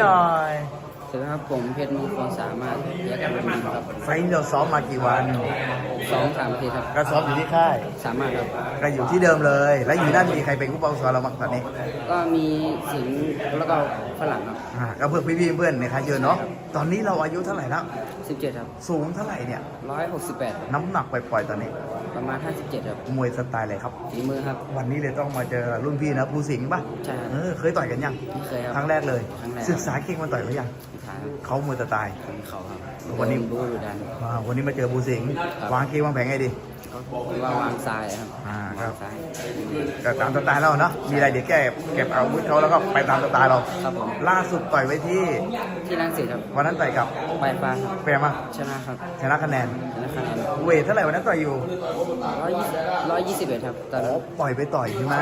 หน่อยสวัสดีครับผมเพชรมงคลสามารถแยกกันเป็นครับไฟล์เราซ้อมมากี่วันสองสามทีครับก็ซ้อมอยู่ที่ค่าย สามารถครับ ก็อยู่ที่เดิมเลย แล้วอยู่นั่นมีใครเป็นผู้ปกครองเราบ้างตอนนี้ก็มีสิงห์แล้วก็ฝรั่งครับอ่าก็เพื่อนพี่ๆเพื่อนในค่ายเยอะเนาะตอนนี้เราอายุเท่าไหร่แล้วสิบเจ็ดครับสูงเท่าไหร่เนี่ยร้อยหกสิบแปดน้ำหนักปล่อยๆตอนนี้ ประมาณห้าสิบเจ็ดครับมวยสไตล์อะไรครับ ฝีมือครับ วันนี้เลยต้องมาเจอรุ่นพี่นะภูสิงห์ป่ะใช่ครับเออเคยต่อยกันยังไม่เคยครับ ครั้งแรกเลย ครั้งแรก ศึกษาเก่งมันต่อยเขายังสุดท้ายครับเขามวยสไตล์ เป็นเขาครับวันนี้รู้อยู่ดัน อ่าวันนี้มาเจอภูสิงห์ครับ วางเกมวางแผงไงดี ก็ว่าวางซ้ายครับอ่าครับวางซ้ายก็ตามสไตล์เราเนาะมีอะไรเดี๋ยวแก้เก็บอาวุธเขาแล้วก็ไปตามสไตล์เรา ครับผมล่าสุดต่อยไว้ที่ที่นั่งสิครับวันนั้นต่อยกับไปฟ้าครับเปรมาชนะครับชนะคะแนนชนะคะแนน เวทเท่าไหร่วันนั้นต่อยอยู่ร้อยยี่สิบร้อยยี่สิบเอ็ดครับตอนอ๋อนั้น ปล่อยไปต่อยใช่ไหม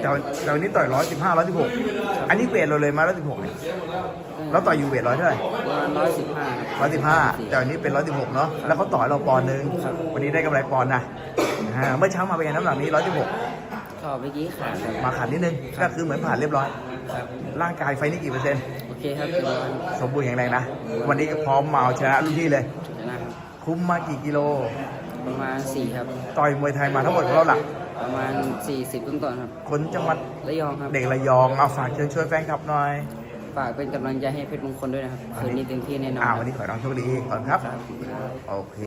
แต่แต่วันนี้ต่อยร้อยสิบห้าร้อยสิบหกอันนี้เวทเราเลยมาร้อยสิบหกเนี่ยเราต่อยอยู่เวทร้อยเท่าไหร่ประมาณร้อยสิบห้าร้อยสิบห้าแต่วันนี้เป็นร้อยสิบหกเนาะแล้วเขาต่อยเราปอนด์หนึงครับวันนี้ได้กำไรปอนด์นะอ่าเมื่อเช้ามาเป็นไงน้ำหนักนี้ร้อยสิบหกก็เมื่อกี้ขาดครับมาขาดนิดนึงก็คือเหมือนผ่านเรียบร้อยครับร่างกายไฟนี่กี่เปอร์เซ็นต์โอเคครับประมาณสมบูรณ์แข็งแรงนะ วันนี้ก็พร้อมมาเอาชนะรุ่นพี่เลยชนะ ครับคุ้มมากี่กิโล ประมาณสี่ครับ ต่อยมวยไทยมาทั้งหมดของเราหลัก ประมาณสี่สิบต้นๆครับ คนจังหวัดระยองครับ เด็กระยองเอาฝากเชิญช่วยแฟนคลับหน่อยฝากเป็นกำลังใจให้เพชรมงคลด้วยนะครับ คืนนี้เต็มที่แน่นอนอ่าวันนี้ขอให้น้องโชคดีก่อนครับ ครับ โอเค